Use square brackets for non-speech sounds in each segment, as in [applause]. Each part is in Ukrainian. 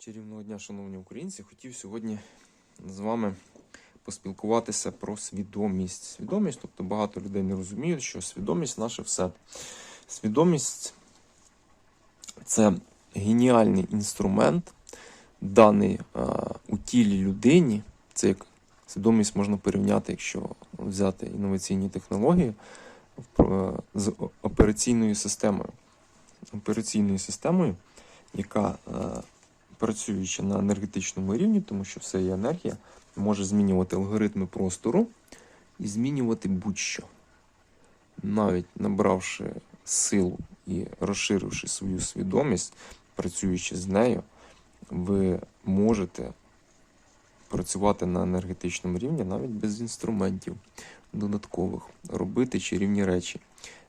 Чарівного дня, шановні українці, хотів сьогодні з вами поспілкуватися про свідомість. Свідомість, тобто багато людей не розуміють, що свідомість наше все. Свідомість це геніальний інструмент, даний а, у тілі людині. Це як свідомість можна порівняти, якщо взяти інноваційні технології з операційною системою. Операційною системою, яка е, працюючи на енергетичному рівні, тому що все є енергія, може змінювати алгоритми простору і змінювати будь-що. Навіть набравши силу і розширивши свою свідомість, працюючи з нею, ви можете працювати на енергетичному рівні навіть без інструментів додаткових, робити чарівні речі.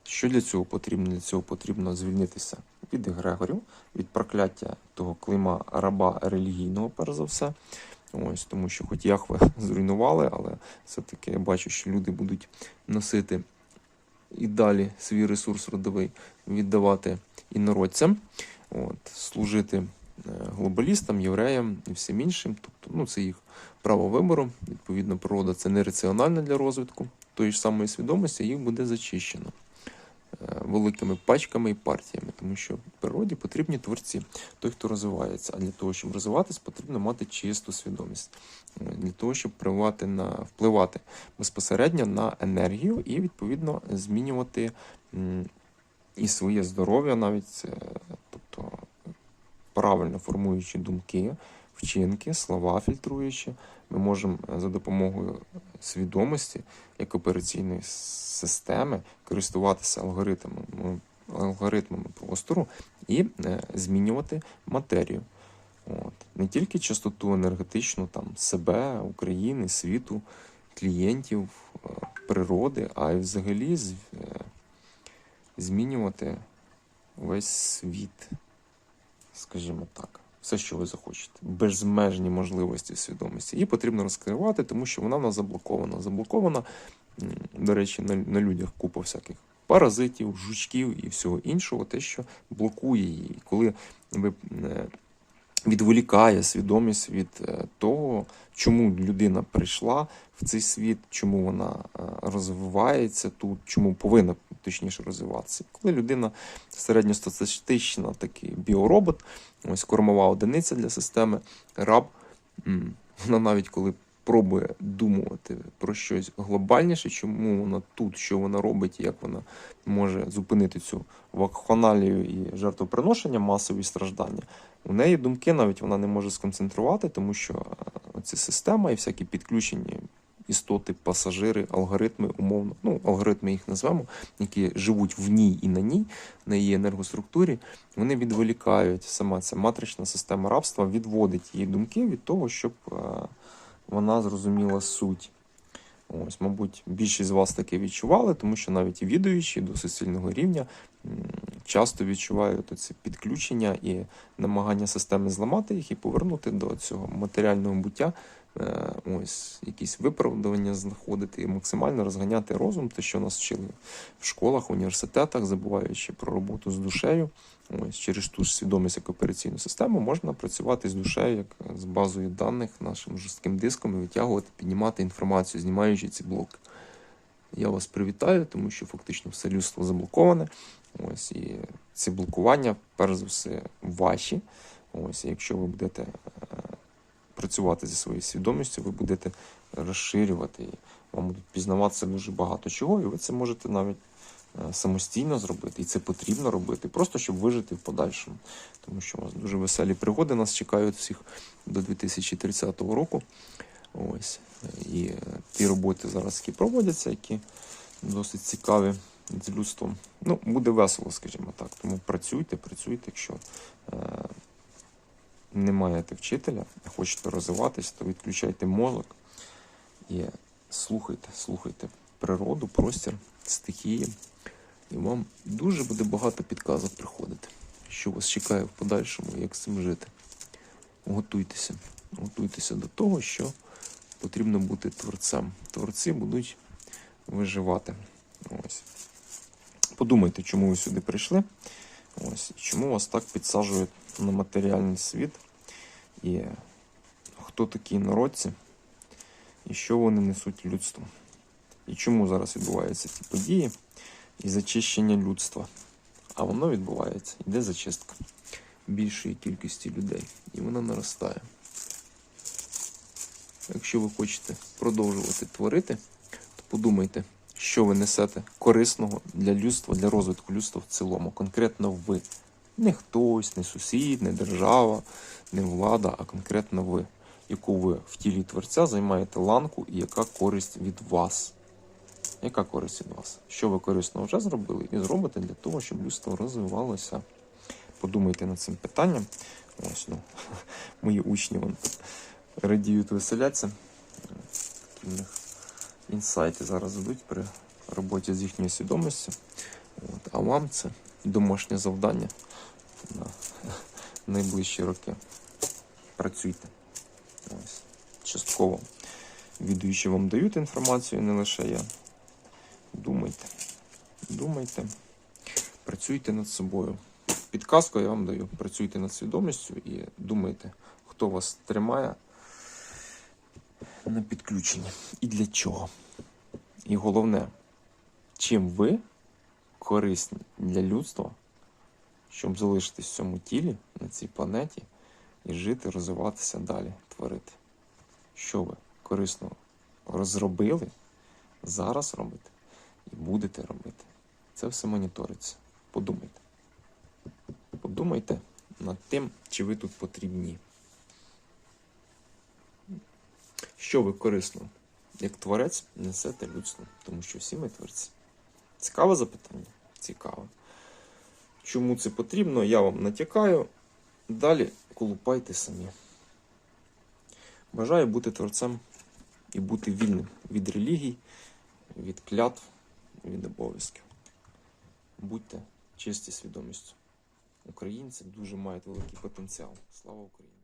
Що для цього потрібно? Для цього потрібно звільнитися від егрегорів, від прокляття того клима раба релігійного, перш за все. Ось, тому що хоч Яхве [laughs] зруйнували, але все-таки я бачу, що люди будуть носити і далі свій ресурс родовий, віддавати інородцям, от, служити е, глобалістам, євреям і всім іншим. Тобто, ну, це їх право вибору. Відповідно, природа це нераціональна для розвитку тої ж самої свідомості, їх буде зачищено великими пачками і партіями, тому що в природі потрібні творці, той, хто розвивається. А для того, щоб розвиватись, потрібно мати чисту свідомість. Е, Для того, щоб впливати на впливати безпосередньо на енергію і відповідно змінювати і своє здоров'я, навіть е, тобто правильно формуючи думки, вчинки, слова фільтруючи, ми можемо е, за допомогою свідомості як операційної системи користуватися алгоритмами, алгоритмами простору і е, змінювати матерію. От. Не тільки частоту енергетичну там, себе, України, світу, клієнтів, е, природи, а й взагалі змінювати весь світ, скажімо так. Все, що ви захочете, безмежні можливості свідомості. Її потрібно розкривати, тому що вона в нас заблокована. Заблокована, до речі, на, на людях купа всяких паразитів, жучків і всього іншого, те, що блокує її. Коли ви е, відволікає свідомість від е, того, чому людина прийшла в цей світ, чому вона е, розвивається тут, чому повинна точніше розвиватися. Коли людина середньостатистична, такий біоробот, ось кормова одиниця для системи, раб, вона навіть коли пробує думати про щось глобальніше, чому вона тут, що вона робить, як вона може зупинити цю вакханалію і жертвоприношення, масові страждання. У неї думки навіть вона не може сконцентрувати, тому що е, ця система і всякі підключені істоти, пасажири, алгоритми, умовно, ну, алгоритми їх назвемо, які живуть в ній і на ній, на її енергоструктурі, вони відволікають сама ця матрична система рабства, відводить її думки від того, щоб е, вона зрозуміла суть. Ось, мабуть, більшість з вас таке відчували, тому що навіть відуючі досить сильного рівня часто відчувають це підключення і намагання системи зламати їх і повернути до цього матеріального буття, ось якісь виправдання знаходити і максимально розганяти розум, те, що нас вчили в школах, університетах, забуваючи про роботу з душею. Ось через ту ж свідомість як операційну систему можна працювати з душею, як з базою даних, нашим жорстким диском і витягувати, піднімати інформацію, знімаючи ці блоки. Я вас привітаю, тому що фактично все людство заблоковане. Ось і ці блокування, перш за все, ваші. Ось, якщо ви будете е, працювати зі своєю свідомістю, ви будете розширювати її. Вам будуть пізнаватися дуже багато чого, і ви це можете навіть е, самостійно зробити, і це потрібно робити, просто щоб вижити в подальшому. Тому що у вас дуже веселі пригоди нас чекають всіх до 2030 року. Ось. І е, ті роботи зараз, які проводяться, які досить цікаві з людством. Ну, буде весело, скажімо так. Тому працюйте, працюйте, якщо е, не маєте вчителя, хочете розвиватись, то відключайте мозок і слухайте, слухайте природу, простір, стихії. І вам дуже буде багато підказок приходити, що вас чекає в подальшому, як з цим жити. Готуйтеся, готуйтеся до того, що потрібно бути творцем. Творці будуть виживати. Ось. Подумайте, чому ви сюди прийшли. Ось. Чому вас так підсаджують на матеріальний світ, І хто такі народці, і що вони несуть людству. І чому зараз відбуваються ці події і зачищення людства. А воно відбувається, йде зачистка більшої кількості людей. І вона наростає. Якщо ви хочете продовжувати творити, то подумайте, що ви несете корисного для людства, для розвитку людства в цілому. Конкретно ви. Не хтось, не сусід, не держава, не влада, а конкретно ви, яку ви в тілі творця займаєте ланку і яка користь від вас. Яка користь від вас? Що ви корисно вже зробили і зробите для того, щоб людство розвивалося? Подумайте над цим питанням. Ось, ну, [laughs] мої учні вон, радіють, веселяться. Такі в них інсайти зараз йдуть при роботі з їхньою свідомістю. От, а вам це домашнє завдання найближчі роки. Працюйте. Ось. Частково відуючи вам дають інформацію, не лише я. Думайте. Думайте. Працюйте над собою. Підказку я вам даю. Працюйте над свідомістю і думайте, хто вас тримає на підключенні і для чого. І головне, чим ви корисні для людства, щоб залишитись в цьому тілі, на цій планеті, і жити, розвиватися далі, творити. Що ви корисно розробили, зараз робите і будете робити. Це все моніториться. Подумайте. Подумайте над тим, чи ви тут потрібні. Що ви корисно, як творець, несете людству, тому що всі ми творці. Цікаве запитання? Цікаве. Чому це потрібно, я вам натякаю. Далі колупайте самі. Бажаю бути творцем і бути вільним від релігій, від клятв, від обов'язків. Будьте чисті свідомістю. Українці дуже мають великий потенціал. Слава Україні!